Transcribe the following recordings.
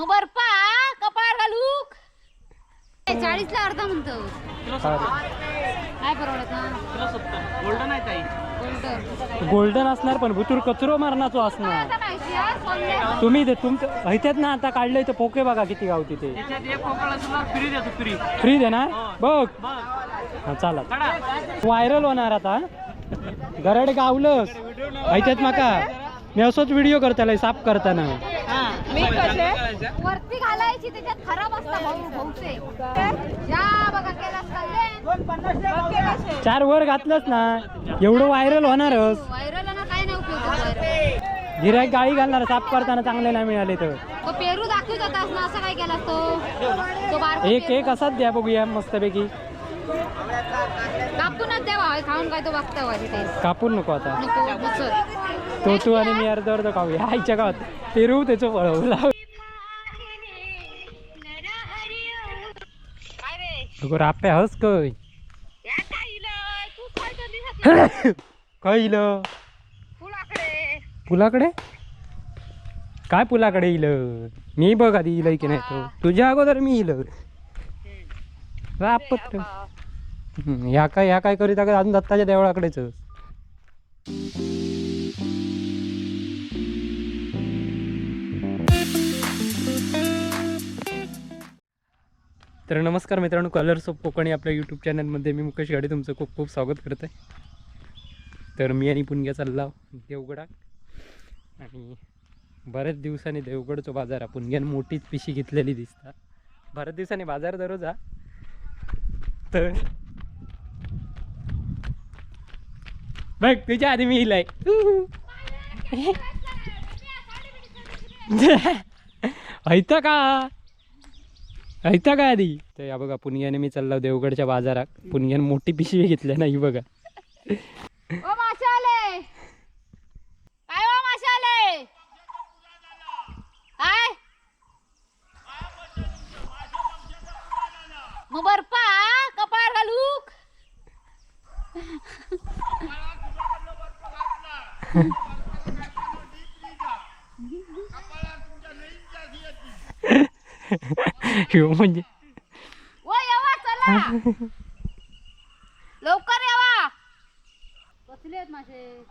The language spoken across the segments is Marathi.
मग बर्फा कपाळ घालूक चाळीस ला अर्धा म्हणतो. काय परवडत ना? गोल्डन आहे ताई. गोल्डन. गोल्डन असणार पण भुतूर कचरो मारणाचो असणार. तुम्ही ते तुमचं हैत्यात ना आता काढलंय तर पोके बघा किती गाव तिथे त्याच्यात एक फ्री देतो फ्री. फ्री दे ना? बघ. बघ. हा चालत काढा व्हायरल होणार आता गरड गावलंस. ऐकत माका. मी असंच व्हिडिओ करताय साफ करताना. त्याच्यात खराब असता भाऊ भाऊचे. या बघा केला चार वर घातलंच ना एवढं व्हायरल होणारच. व्हायरल ना काय नाही उपयोग गिरायक गाळी घालणार साफ करताना चांगले नाही मिळाले तर. तो पेरू दाखवत होता ना असं काय केला तो? एक एक असाच द्या बघूया मस्तपैकी. कापूनच द्यावा होय, खाऊन काय तो तिथे. कापून नको आता. तो तू आणि मी अर्ध अर्ध खाऊया. आईच्या गावात पेरू त्याचं फळ. अगो राप्या हस काय काय इलं पुलाकडे। काय पुलाकडे इलं? मी बघ आधी इलं की नाही तो. तुझ्या अगोदर मी इलं. हम्म, ह्या काय ह्या काय करीत अजून दत्ताच्या देवळाकडेच. तर नमस्कार मित्रांनो कलर्स ऑफ कोकणी आपल्या यूट्यूब चॅनलमध्ये मी मुकेश गाडी तुमचं खूप खूप स्वागत करत आहे तर मी आणि पुणग्या चालला देवगडात. आणि बऱ्याच दिवसांनी देवगडचा बाजार हा पुणग्यान मोठीच पिशी घेतलेली दिसता बऱ्याच दिवसांनी बाजार दररोज हा तर बघ तुझ्या आधी मी इलाय. ऐता का? ऐता का आधी? तर या बघा पुणग्याने मी चाललो देवगडच्या बाजारात. पुणग्याने मोठी पिशवी घेतल्या नाही बघा. ओ मासे आले काय ओ मासे आले काय? मग बर्फा कपाळ घालूक. ह्यो म्हणजे ओ येवा चला. लवकर येवा कसले आहेत मासे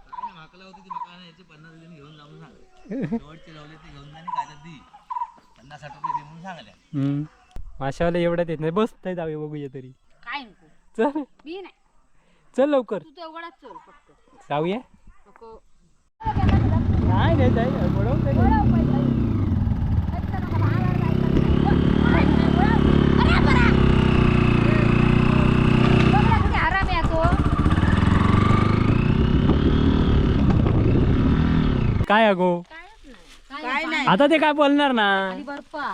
हम्म. माशावाला एवढ्यात येत नाही बस नाही जाऊया बघूया तरी. काय नको. चल. मी नाही. चल लवकर. तू तेवढाच चल फक्त. जाऊया. नको. नाही नाही जाई बुडवून काय अगो? काय नाही. आता ते काय बोलणार ना? बर्फा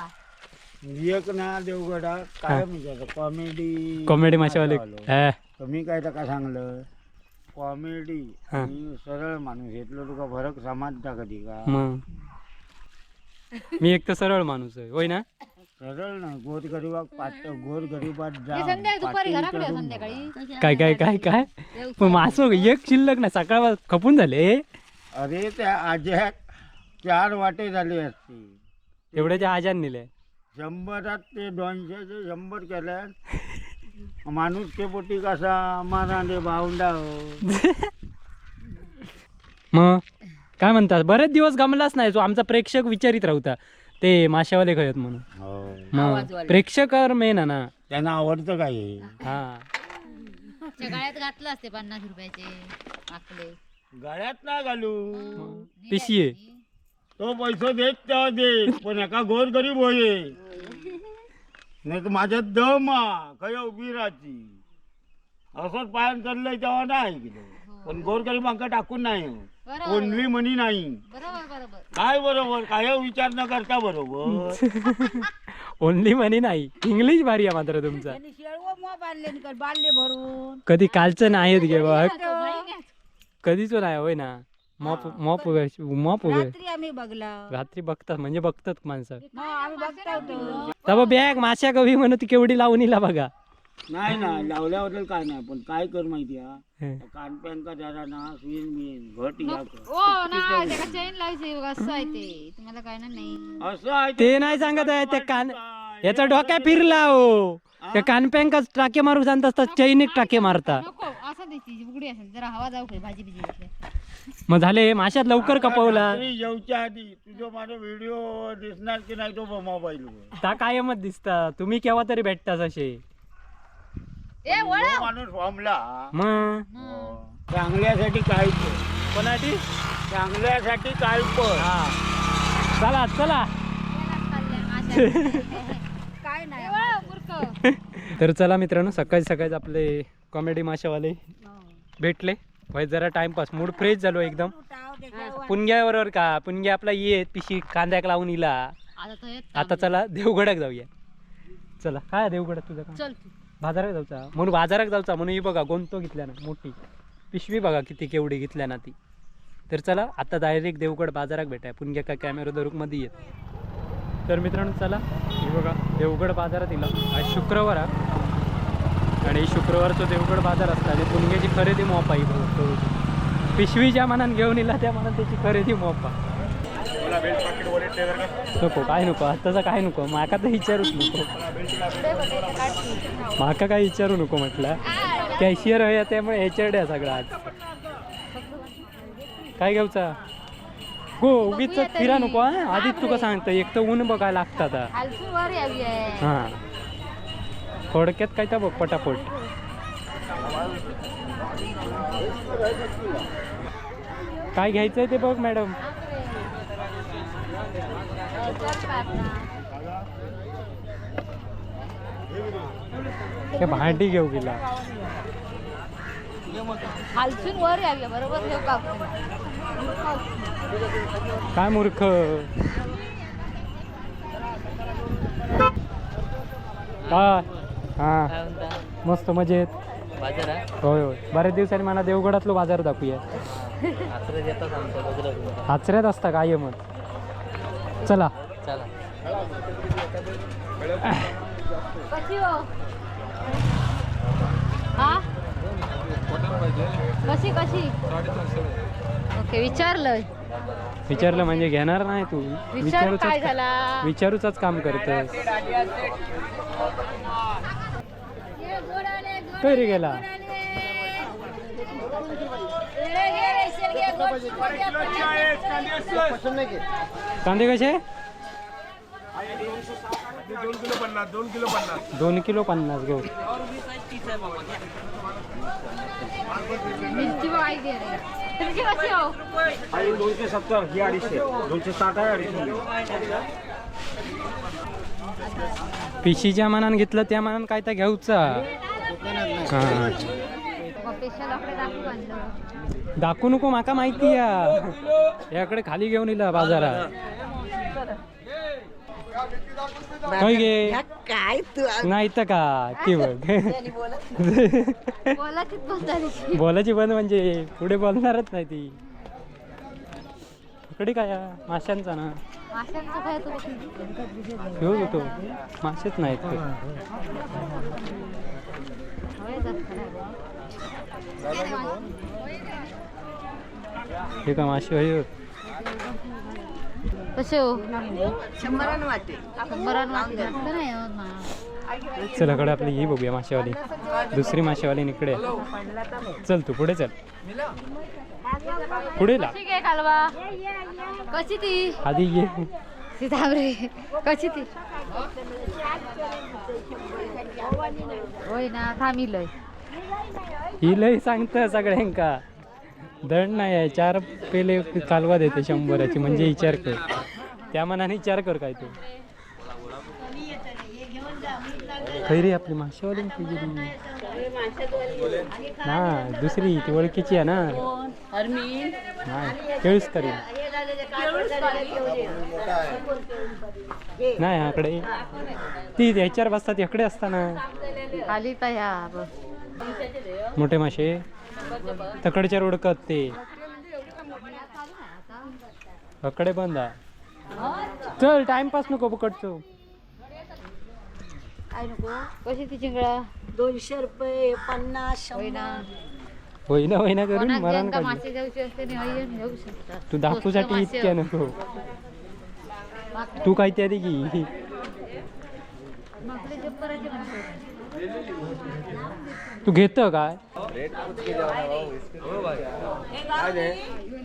एक ना देवगडा काय म्हणजे कॉमेडी कॉमेडी माशावाले हा. तुम्ही काय का सांगलं? कॉमेडी हा. आणि सरळ माणूस घेतलं तुका फरक समजता कधी का? मग. मी एक तर सरळ माणूस आहे होय ना? सरळ नाही गोर गरीबाक पाट गोर गरीबात जा संध्याकाळी दुपारी पाटील घराकडे करून संध्याकाळी. काय काय काय काय? पण मासो एक शिल्लक ना सकाळ खपून झाले. अरे त्या आज्यात चार वाटे झाले असते एवढ्याच्या आजान नेले शंभरात ते दोनशेचे शंभर केल्यात. माणूस के पोटी कसा मारांडे भावंडा हो. मग काय म्हणतात बरेच दिवस गमलाच नाही जो आमचा प्रेक्षक विचारित राहता ते माशावाले खयत म्हणून. हो. मग प्रेक्षक मेन आहे ना. त्यांना आवडतं काय हे? हा गळ्यात घातलं असते पन्नास रुपयाचे आकले गळ्यात ना घालू. पिशी आहे. तो पैसे देत तेव्हा दे पण एका गोर गरीब होये. नाही तर माझ्यात दम काय उभी राहती असंच पायन चाललंय तेव्हा नाही केलं पण गोर गरीब अंका टाकून नाही बरोबर ओनली मनी नाही. बरोबर बरोबर. काय बरोबर? काय विचार न करता बरोबर. ओनली मनी नाही. इंग्लिश भारी आहे मात्र तुमचा. कधी कालचं नाही घे बघ. कधीच नाही होय ना. मॉप मॉप मॉप रात्री आम्ही बघला. रात्री बघतात म्हणजे बघतात माणसं. मग आम्ही बघता. होतो तब बॅग माश्या कवी म्हणून ती केवढी लावून इला बघा. नाही ना लावल्याबद्दल काय नाही पण काय कर माहिती हा? हं. कानपॅन का जरा ना स्विन बिन घट या कर. ओ ना त्याला चेन लावायची बघा, असं आहे ते. तुम्हाला काय ना नाही. असं आहे ते. नाही सांगत आहे ते कान याचा डोक्या फिरला हो. ते कानपॅंकच टाके मारू सांगत असतात चैनिक टाके मारता उघडी असेल जरा हवा जाऊ काही भाजी बिजी घेतली मग झाले माशात लवकर कपवला. रात्री जेवच्या आधी. तुझा माझा व्हिडिओ दिसणार की नाही तो मोबाईल ता कायमच दिसता. तुम्ही केव्हा तरी भेटताच असे. ए वळा. माणूस फॉर्मला मग? चांगल्यासाठी काय कोणाची चांगल्यासाठी काय हा. चला चला. काय नाही. वळा मूर्ख तर चला मित्रांनो सकाळी सकाळीच आपले कॉमेडी माशावाले. भेटले. भाई जरा टाइमपास मूड फ्रेश झालो एकदम. पुणग्याबरोबर का? पुणग्या आपला येत पिशी कांद्याक लावून इला. आता चला देवगडाक जाऊया. चला काय देवगडात तुझं बाजारात जाऊचा? म्हणून बाजारात जाऊचा म्हणून ही बघा गोंतो घेतल्या ना मोठी. पिशवी बघा किती केवढी घेतल्या ना ती. तर चला आता डायरेक्ट देवगड बाजारात भेटाय. पुणग्या काय कॅमेरा धरून मध्ये येत. तर मित्रांनो चला हे बघा देवगड बाजारात इला. आज शुक्रवार हा. आणि शुक्रवारचं देवगड बाजार असतं आणि पुणग्याची खरेदी मोप आहे बघ. पिशवी ज्या मनात घेऊन इला त्या मनात त्याची खरेदी मोपा. नको काय नको आताचा काय नको माका तर विचारूच नको. माका काय विचारू नको म्हटलं. कॅशियर आहे त्यामुळे ह्याच्याकडे आहे सगळं आज. काय घेऊचा गो उगीच फिरा नको हा. आधीच तुका सांगतं एक तर ऊन बघायला लागतात. हा. खालसून वर यावी आहे हा थोडक्यात काय तर बघ पटापट? काय घ्यायचंय ते बघ मॅडम. भांडी घेऊ गेला. वर यावी बरोबर? काय मूर्ख? काय हा. मस्त मजेत. होय होय. बऱ्याच दिवसांनी मला देवगडातलो बाजार दाखवूया. हाचऱ्यात असता काय मग. चला. कशी हो? हा? कशी कशी? ओके विचारलं विचारलं म्हणजे घेणार नाही तू. विचार काय विचारूच झाला? विचारूच काम करतस काय रे गेला. कांदे कसे? दोन किलो पन्नास घेऊ. हो? दोनशे सत्तर ही अडीचशे. दोनशे साठ आहे अडीचशे. पिशीच्या मनान घेतलं त्या मनान काय तर घेऊचा हा दाखवू नको माका माहिती या याकडे खाली घेऊन येला बाजारात. काय गे. काय तू नाही तर का? ते बघ बोलायची बंद म्हणजे पुढे बोलणारच नाही ती. इकडे काय? माशांचा ना. माशांचं काय तू? घेऊ होतो मासेच नाहीत ते. हे का मासे होय. कसे हो? शंभरानं वाटे शंभरानं वाटी जास्त नाही होत ना चलकडे आपली ही बघूया मासेवाली दुसरी मासेवाली इकडे. चल तू पुढे चल. पुढे ला. कशी काय कालवा? कशी ती? आधी ये. कशी ती? होय ना ही लय सांगतं सगळ्यांका. दंड नाही आहे चार पेले कालवा देते शंभराची म्हणजे विचार कर. त्या मनाने विचार कर काय तू. खैरी आपली माशावाली. ना दुसरी ती ओळखीची आहे ना. नाही केळूस तरी. नाही आकडे. ती ह्याच्यावर बसतात इकडे असताना. आली. मोठे मासे. तकडच्या रोडकत ते. अकडे बंद आहे. चल टाइमपास नको पकडतो काय नको? कशी ती चिंगळा? दोनशे रुपये पन्नास होईना. होईना करून मरण मासे तू दाखवूसाठी इतक्या नको. तू काय तयारी की तू घेत काय?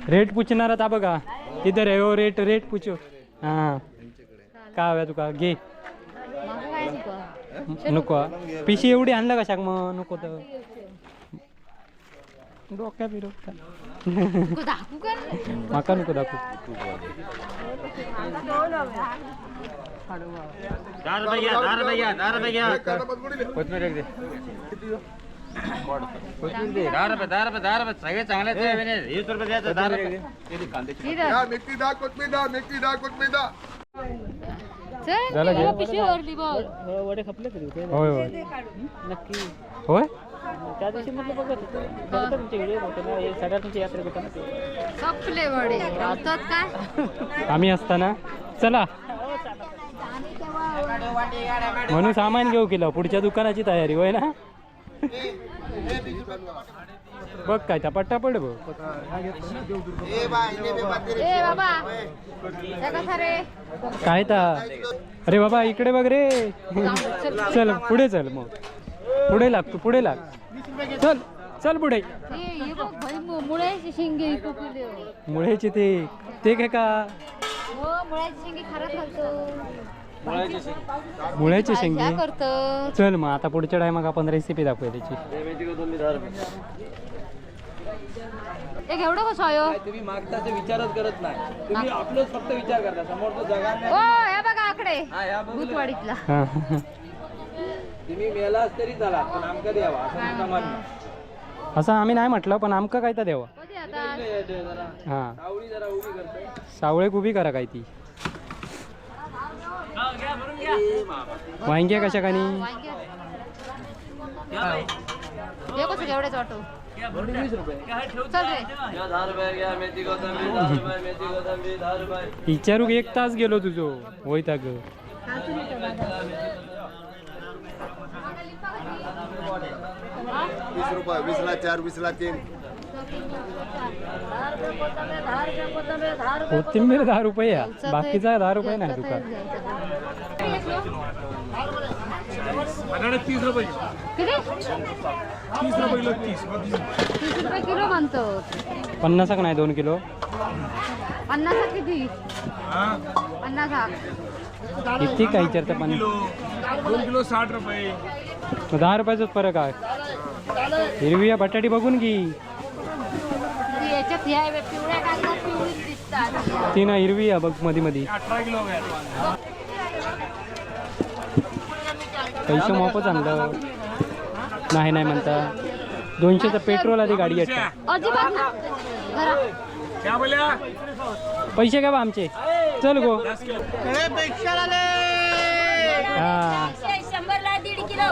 रेट पुछणार आता बघा. इथं आहे हो, रेट रेट पुछो. हा. काय हव्या तुका घे. नको पिशी एवढी आणलं कशाक मग? नको तर. डोक्या बी डोक्या का? माका नको दाखवू. दहा रुपये घ्या दहा रुपये घ्या दहा रुपये घ्या कोथमीर एक दे. दहा रुपये दहा रुपये दहा रुपये सगळे चांगले आहेत रे. वीस रुपये द्यायचं दहा रुपये इथं. मेथी डाळ कोथमीर डाळ मेथी डाळ कोथमीर डाळ चल झालं घे. पिशवी बघ. होय होय. होय? सपले वडे राहतात काय आम्ही असताना. चला. म्हणून सामान घेऊ केलं. पुढच्या दुकानाची तयारी होय ना? बघ काय त्या पट्टा पड बघ. ए बाबा काय ता? अरे बाबा इकडे बघ रे. चल पुढे चल मग. पुढे लाग तू पुढे लाग. चल चल पुढे. मुळ्याची शेंगे ते ते काय का? हो मुळ्याची शेंगे चल मग आता पुढच्या टायमाक आपण रेसिपी दाखवूया त्याची. एक एवढं कसं आहे? तुम्ही मागताचे विचारच करत नाही. तुम्ही आपलंच फक्त विचार करता. समोरचं जगात ओ हे बघा आकडे. हा भूतवाडीतला. तुम्ही मेलाच तरी चला पण आमका द्यावा असं तुमचं म्हणणं असं आम्ही नाही म्हटलं पण आमका काय तर द्यावं. कधी आता. जरा. हा. सावळी जरा उभी करते. सावळे उभी करा काय ती. वांग्या कशा कानी? वांगे. हे कसं एवढेच वाटो? वीस रुपये. चल रे. दहा रुपये घ्या मेथी कोथंबीर दहा रुपये मेथी कोथंबीर दहा रुपये. विचारू एक तास गेलो तुझो होय ता ग वीस रुपये वीसला चार वीसला तीन. कोथिंबीर दहा रुपये या. बाकीचा दहा रुपये नाही तुका तीस रुपये. तीस रुपये तीस तीस रुपये किलो म्हणतो. पन्नासाक नाही दोन किलो? पन्नास हा किती? पन्नास हा. किती काय विचारतं पण? दोन किलो साठ रुपये. दहा रुपयाचाच फरक आहे. हिरवी या बटाटी बघून की ती याच्यात ह्या पिवळ्या कांदा पिवळीच दिसतात. ती ना हिरवी या बघ मधी मधी. पैसे मोफच आणलं. नाही नाही म्हणता. दोनशेचं पेट्रोल आधी गाडी येते अजिबात ना पैसे का बा आमचे. चल गो. हा. शंभरला दीड किलो.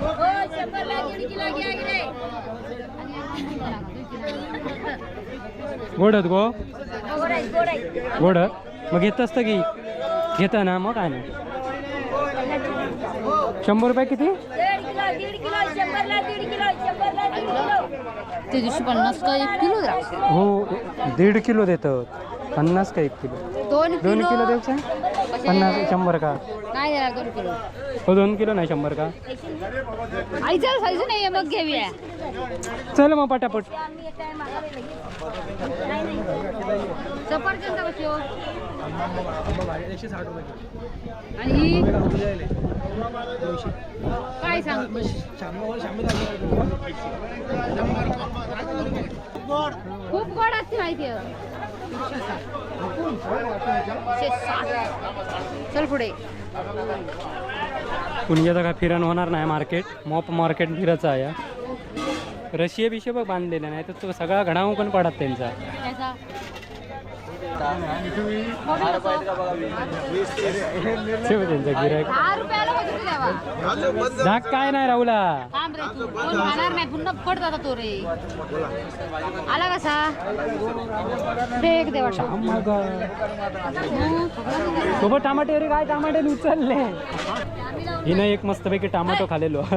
हो शंभरला गोडत गो? गोड आहे गोड आहे गोड मग घेत असतं की? घेता ना मग काय नाही. शंभर रुपये किती? ते दिवशी पन्नास का एक किलो हो दीड किलो देतात. पन्नास का एक किलो? दोन दोन किलो. द्यायचं? पन्नास शंभर का? नाही देणार दोन किलो. हो दोन किलो नाही शंभर का? आईचा साईज नाही मग घेऊया. चल मग पटापट. सफरचंद कशी हो? आणि ही? काय सांगतो खूप गोड असते माहिती. चल पुढे. पुण्याचा काय फिरण होणार नाही मार्केट. मॉप मार्केट फिरायचं आहे. रशिया बिशे बघ बांधलेले नाही तर तो सगळा घडाव पण पडत त्यांचा. त्याचा ठेव त्यांचा गिरायक दहा रुपयाला मजुरी द्यावा झाक काय नाही राहुला. थांब रे तू. कोण खाणार नाही? पुन्हा पडत आता तो रे. आला कसा? फेक दे वाटतं मग. हम्म. सोबत टमाटे रे काय? टमाटे उचलले. हिनं एक मस्तपैकी टमाटो खालेलो.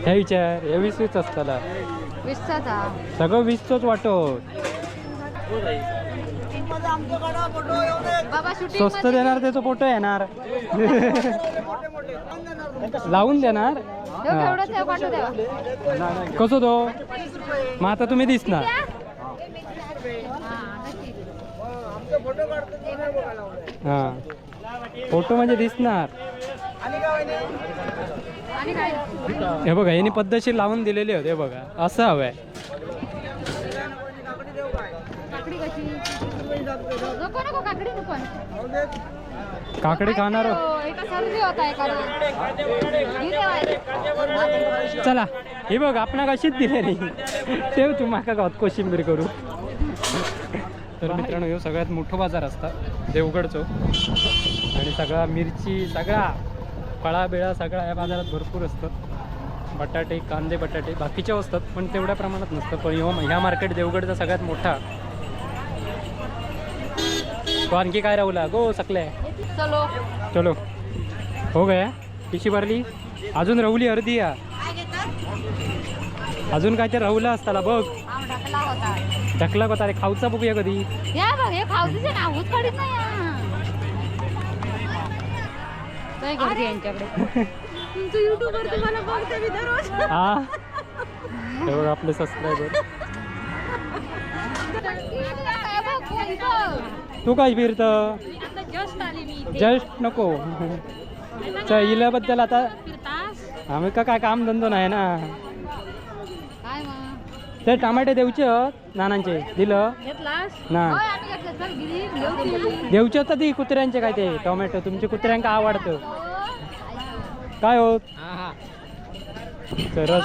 ह्या विचार हे वीस वीस असताला. वीसचा सगळं वीसचंच वाटत. बाबा स्वस्त देणार त्याचा फोटो येणार. लावून देणार? हा. एवढंच आहे पाठवू द्यावा कसं तो? मग आता तुम्ही दिसणार. हा फोटो म्हणजे दिसणार. हे बघा यांनी पद्धतशीर लावून दिलेले होते हे बघा. असं हवंय. काकडी खाणार हो, चला हे बघ आपण कशीच दिले नाही. ठेव तू माका गावात कोशिंबीर करू. तर मित्रांनो ह्यो सगळ्यात मोठं बाजार असता देवगड चौक. आणि सगळा मिरची सगळा. फळा बिळा सगळा या बाजारात भरपूर असतं. बटाटे कांदे बटाटे बाकीचे असतात पण तेवढ्या प्रमाणात नसतं. पण ह्यो ह्या मार्केट देवगडचा सगळ्यात मोठा. तो आणखी काय राहुला? गो सकले. चलो. चलो. हो गया? पिशी भरली? अजून रवली अर्धी या. अजून काय ते रवलं असताला बघ. ढकला होता. रे खाऊचा बघूया कधी या बघ हे खावतीचे नावच काढीत नाही काय गर्दी यांच्याकडे. तुमचं युट्यूब वर तुम्हाला बघते मी दररोज. हा? हे बघ आपले सबस्क्रायबर तू काय फिरत? जस्ट आली मी. जस्ट नको. च इल्याबद्दल आता फिरतास? आम्ही का काय काम धंदो नाही ना. ते टमाटे देऊचे आहेत नानांचे. दिलं. ना. देऊचे तर ती कुत्र्यांचे काय ते? टोमॅटो. तुमच्या कुत्र्यांका आवडतं. काय होत हं. हे.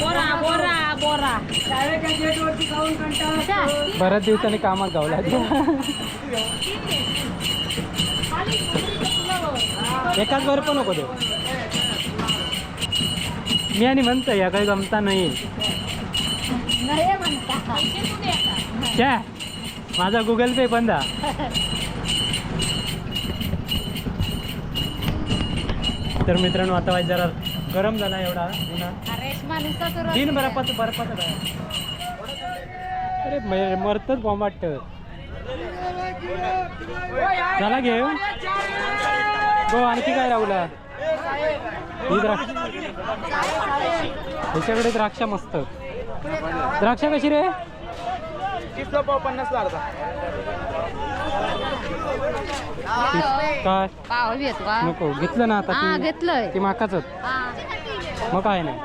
बोरा बोरा अच्छा. बऱ्याच दिवसांनी कामात गावला एकाच वर पण नको देऊ. मी आणि म्हणतो या काही जमता नाही. क्या माझा गुगल पे बंद. तर मित्रांनो आता वाईट जरा गरम झाला एवढा द्या. बर्फात बर्फात अरे मरतच बॉम्ब वाटत झाला घे गो आणखी काय राहुला? ही द्राक्ष त्याच्याकडे द्राक्ष मस्त. द्राक्ष कशी रे? काय? पाव बी येतो का? नको घेतलं ना आता हा ती घेतलंय. ती माकाच. हा. मग काय नाही.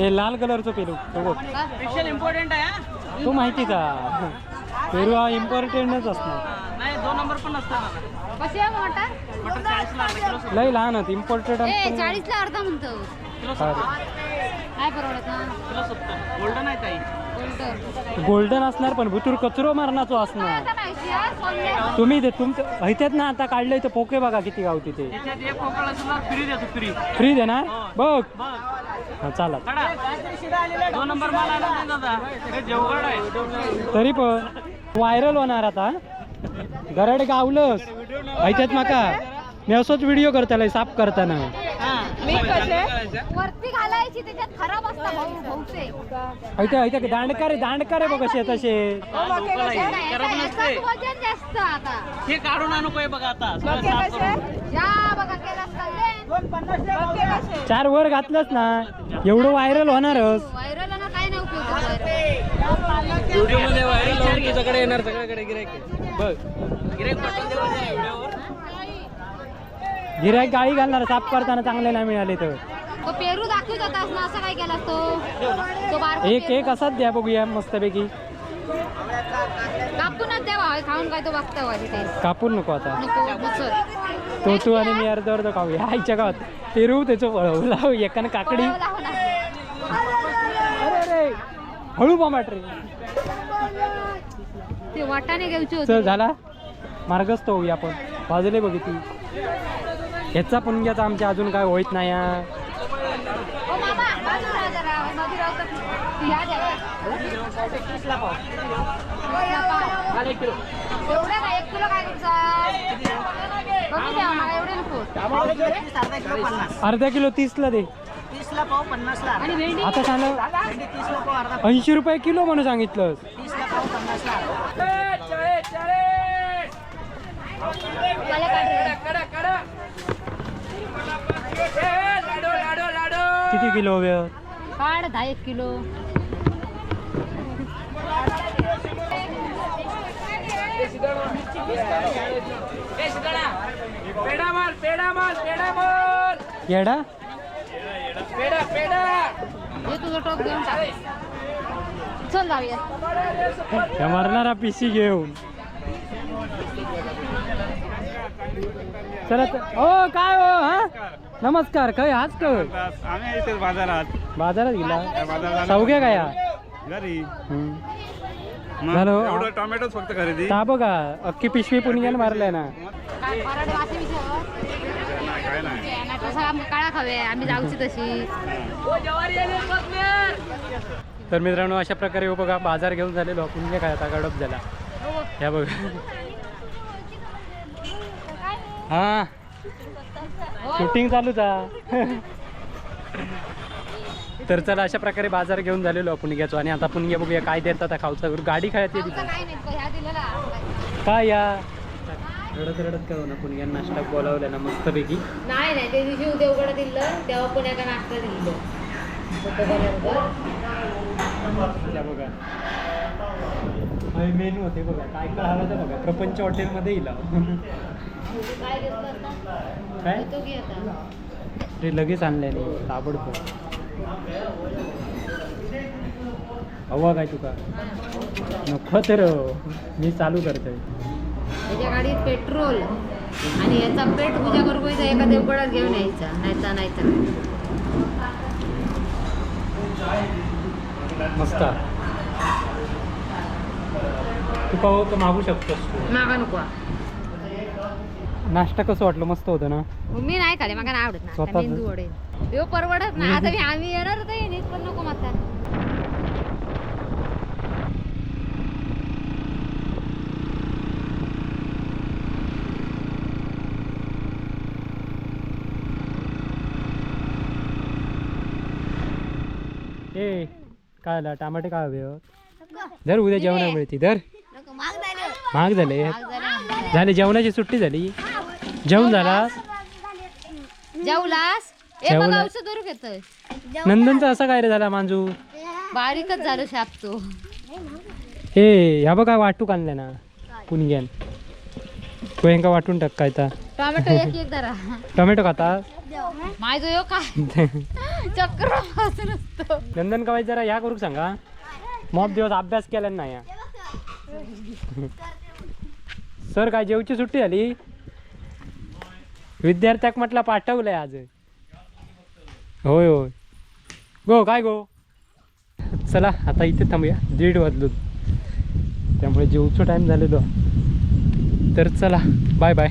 हे लाल कलरचं स्पेशल इम्पॉर्टंट आहे तो माहिती का? पेरू हा इम्पॉर्टंटच असणार. नाही दोन नंबर पण असतात कशी आहे मटर मटन चाळीसला अर्धा किलो लय लहान आहेत इम्पॉर्टंट ए चाळीसला अर्धा म्हणतो. किलो काय परवडत ना? किलो सत्तर. गोल्डन आहे ताई. गोल्डन. असणार पण भुतूर कचरो मारण्याचो असणार. तुम्ही ते तुमचं ऐत्यात ना आता काढलंय तर पोके बघा किती गावती ते त्याच्यात एक पोकळ असणार फ्री देतो फ्री फ्री देणार बघ. बघ. हा चाला. दोन नंबर हे तरी पण व्हायरल होणार आता. गरड गावलंच माका. मी असंच व्हिडिओ करताय साफ करताना. वरती घालायची त्याच्यात खराब असतं भाऊ भाऊचे ऐकते ऐकते दांडकारे दांडकारे बघ कसे तसे. खराब नसते. वजन जास्त आता. हे काढून आणू काय बघा आता? सगळं साफ करून. या बघा केला चार वर घातलंच ना एवढं व्हायरल होणारच. व्हायरल ना काय नाही उपयोग व्हायरल व्हिडिओमध्ये व्हायरल लावून तुझ्याकडे येणार सगळ्याकडे गिरायक बघ. गिरायक दे व्हिडिओवर गिरायक गाळी घालणार साफ करताना चांगले नाही मिळाले तर. तो पेरू दाखवत होतास ना असं काय केलास तो? तो बारका एक पेरू. एक असाच द्या बघूया मस्तपैकी. कापूनच द्यावा खाऊन काय तो बघता ते. कापून नको आता. नको तो तू आणि मी अर्ध अर्ध खाऊया. आईच्या गावात पेरू त्याचं लाव एकानं काकडी. अरे अरे हळू बामाट रे. ते वाटाणे घ्यायचे चल झाला. मार्गस्थ होऊया आपण. वाजले बघितली. ह्याचा पुणग्याचा आमच्या अजून काय होईत नाही हा. ओ मामा बाजूला जरा. मधुराव तर या द्या एवढं काय एक किलो काय तुमचा? कमी द्या मला एवढे नको. अर्धा किलो तीसला दे. आता. सांग. ऐंशी रुपये किलो म्हणून सांगितलं तीसला किती किलो हवे काढ दहा एक किलो. येडा? हे तुझं टोप घेऊन टाक. चल जाऊया. त्या मारणारा पिशी घेऊन. चला. ओ काय हो हा? नमस्कार काय आज काय आम्ही इथे बाजारात बाजारात गेला चौघ्या काय हा? घरी हम्म. झालं हो. एवढं टोमॅटोच फक्त खरेदी ता बघा अख्खी पिशवी पुण्याला मारलाय ना काय नाही काळा खावे आम्ही जाऊची तशी तर मित्रांनो अशा प्रकारे हो बघा बाजार घेऊन झालेलो पुण्य काय आता गडप झाला ह्या बघा हा शूटिंग चालूच हा तर चला अशा प्रकारे बाजार घेऊन झालेलो आपण घ्यायचो आणि आता आपण बघूया काय देतात खाऊचा. गाडी खायची आमचं काय नाही ह्या दिलेला काय या? रडत रडत काय होणार पुण्या नाश्ता बोलावला ना मस्तपैकी. नाही नाही ते दिवशी उद्या उघडं दिलं तेव्हा पुण्याचा नाश्ता दिलं त्या बघा. मेनू होते बघा. काय काय हवं ते बघा. प्रपंच हॉटेलमध्ये येईल काय काय? तो लगेच आणलंय नाही ताबडतोब. हवा काय तुका? नको तर मी चालू करतोय. त्याच्या गाडीत पेट्रोल आणि याचा पेट पूजा करू पाहिजे एका देवगडात घेऊन यायचा नाहीतर नाहीतर. मस्त. तू पाहू तर मागू शकतोस मागा नको. नाश्ता कसं वाटलं? मस्त होतं ना? मी नाही खाले नाही आवडत ना स्वतःच? मेंदू वडे. यो परवडत नाही. आता मी आम्ही येणार होतो पण नको माता ए काय आला? टमाटे काय हवे हो? धर उद्या जेवणा मिळते धर. महाग झाले. झाले जेवणाची सुट्टी झाली. जेवण जेवलास? ए जेवला. बघा औषध धरू घेतोय. नंदनचा असा काय रे झाला मांजू? बारीकच झालं शाप तो. ए ह्या बघा वाटू आणल्या ना. पुणग्यान कोयंका वाटून टाक काय ता. टोमॅटो एक एक धरा. टोमॅटो खाता? माझं यो काय चक्र वाजून असतो नंदन कवाय जरा ह्या करू सांगा? मॉब दिवस अभ्यास केला नाही हा. सर काय जेवची सुट्टी झाली? विद्यार्थ्याक म्हटलं पाठवलंय आज. होय होय. गो काय गो? चला आता इथे थांबूया. दीड वाजलो. त्यामुळे जेवचो टाईम झालेलो. तर चला बाय बाय